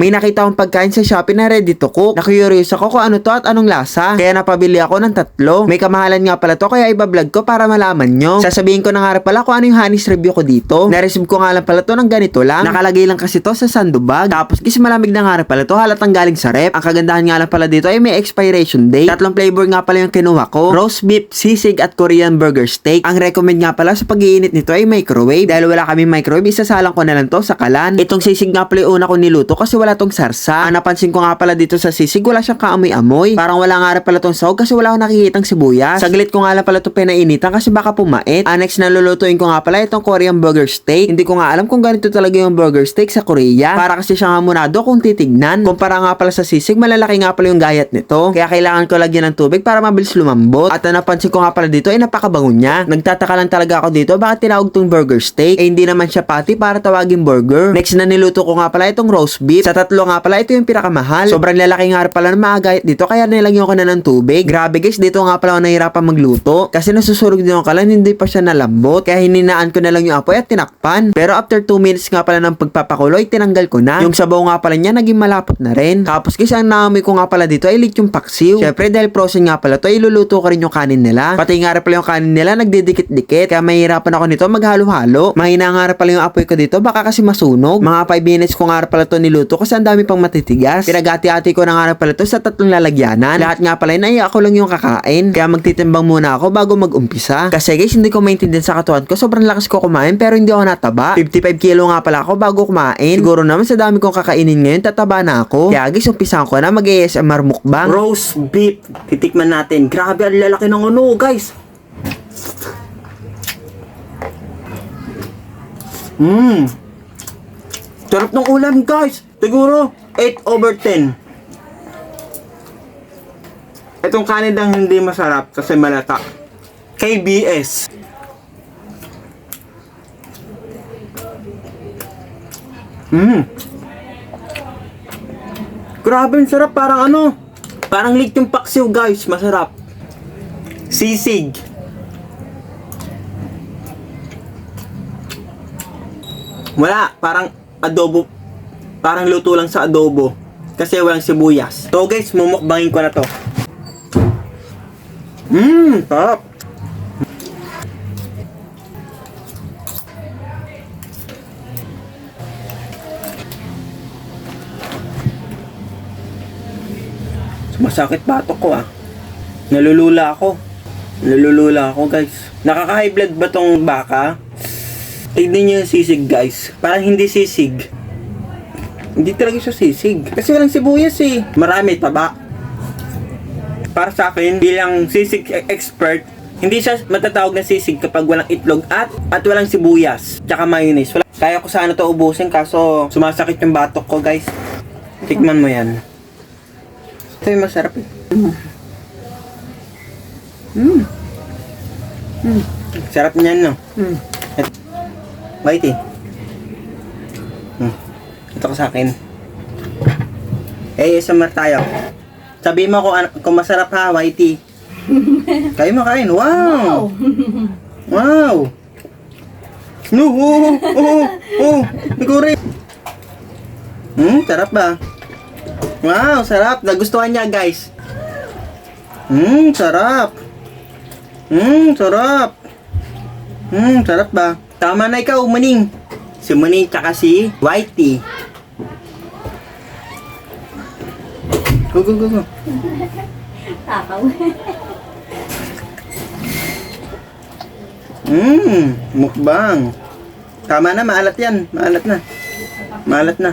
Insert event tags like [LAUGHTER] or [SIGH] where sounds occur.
May nakita akong pagkain sa Shopee na ready to cook. Na-curious ako kung ano to at anong lasa. Kaya napabili ako ng tatlo. May kamahalan nga pala to kaya iba-vlog ko para malaman nyo. Sasabihin ko na nga pala kung ano yung Hanis review ko dito. Na-receive ko nga lang pala to ng ganito lang. Nakalagay lang kasi to sa sandubag. Tapos kasi malamig na nga pala to halatang galing sa rep. Ang kagandahan nga lang pala dito ay may expiration date. Tatlong flavor nga pala yung kinuha ko. Roast beef, sisig at Korean burger steak. Ang recommend nga pala sa pag-iinit nito ay microwave. Dahil wala kami microwave, isasalang ko na lang to sa kalan. Itong sisig nga pala yung una ko niluto kasi wala tong sarsa. Ang napansin ko nga pala dito sa sisig, wala siyang kaamoy-amoy. Parang wala nga rin pala tong sahog kasi wala akong nakikitang sibuyas. Saglit ko nga lang pala to pinainitan kasi baka pumait. Ah, next na lulutuin ko nga pala itong Korean burger steak. Hindi ko nga alam kung ganito talaga yung burger steak sa Korea. Para kasi siya nga kung titignan. Kumpara nga pala sa sisig, malalaki nga pala yung gayat nito. Kaya kailangan ko lagyan ng tubig para mabilis lumambot. At napansin ko nga pala dito ay napakabango niya. Nagtataka lang talaga ako dito bakit tinawag tong burger steak. Eh hindi naman siya patty para tawagin burger. Next na niluto ko nga pala itong roast beef. Sa tatlo nga pala ito yung pinakamahal. Sobrang lalaki nga pala ng mga dito kaya nilagyan ko na ng tubig. Grabe guys, dito nga pala ako nahirapan magluto. Kasi nasusurog din ako kalan, hindi pa siya nalambot. Kaya hininaan ko na lang yung apoy at tinakpan. Pero after 2 minutes nga pala ng pagpapakulo ay tinanggal ko na. Yung sabaw nga pala niya naging malapot na rin. Tapos kasi ang naamoy ko nga pala dito ay lechong paksiw. Syempre dahil frozen nga pala to, iluluto ko rin yung kanin nila. Pati nga pala yung kanin nila nagdidikit-dikit. Kaya mahirapan ako nito maghalo-halo. Mahina nga pala yung apoy ko dito baka kasi masunog. Mga 5 minutes ko nga pala to niluto kasi ang dami pang matitigas. Pinagati-ati ko na nga pala to sa tatlong lalagyanan. Lahat nga pala ay ako lang yung kakain. Kaya magtitimbang muna ako bago mag-umpisa. Kasi guys, hindi ko maintindihan sa katawan ko. Sobrang lakas ko kumain pero hindi ako nataba. 55 kilo nga pala ako bago kumain. Siguro naman sa dami kong kakainin ngayon, tataba na ako. Kaya guys, umpisahan ko na mag-ASMR mukbang. Roast beef. Titikman natin. Grabe, ang lalaki ng ano, guys. Mmm. Sarap ng ulam, guys. Siguro, 8 over 10. Itong kanin lang hindi masarap kasi malata. KBS. Mmm. Grabe, sarap. Parang ano, parang liktong paksiw, guys. Masarap. Sisig. Wala, parang adobo. Parang luto lang sa adobo. Kasi walang sibuyas. So guys, mumukbangin ko na to. Mmm, sarap. Masakit batok ko ah. Nalulula ako. Nalulula ako guys. Nakaka-high blood ba tong baka? Tignan niyo yung sisig guys. Parang hindi sisig. Hindi talaga siya sisig. Kasi walang sibuyas eh. Marami taba. Para sa akin, bilang sisig e- expert, hindi siya matatawag na sisig kapag walang itlog at at walang sibuyas. Tsaka mayonnaise. Wala. Kaya ko sana to ubusin kaso sumasakit yung batok ko guys. Tikman mo yan. Ito yung masarap eh. Mm. Mm. Sarap niyan no. Hmm. Et- Whitey. Hmm. Ito ko sa akin. Eh, ASMR tayo. Sabi mo kung, kung masarap ha, Whitey. [LAUGHS] Kayo mo kain. Wow! [LAUGHS] Wow! No! Oh! Oh! Oh! Ikaw rin! Hmm, sarap ba? Wow, sarap. Nagustuhan niya, guys. Hmm, sarap. Hmm, sarap. Hmm, sarap ba? Tama na ikaw, Maning. Si Maning tsaka si Whitey. Go, go, go, go. Takaw. Hmm, mukbang. Tama na, maalat yan. Maalat na. Maalat na.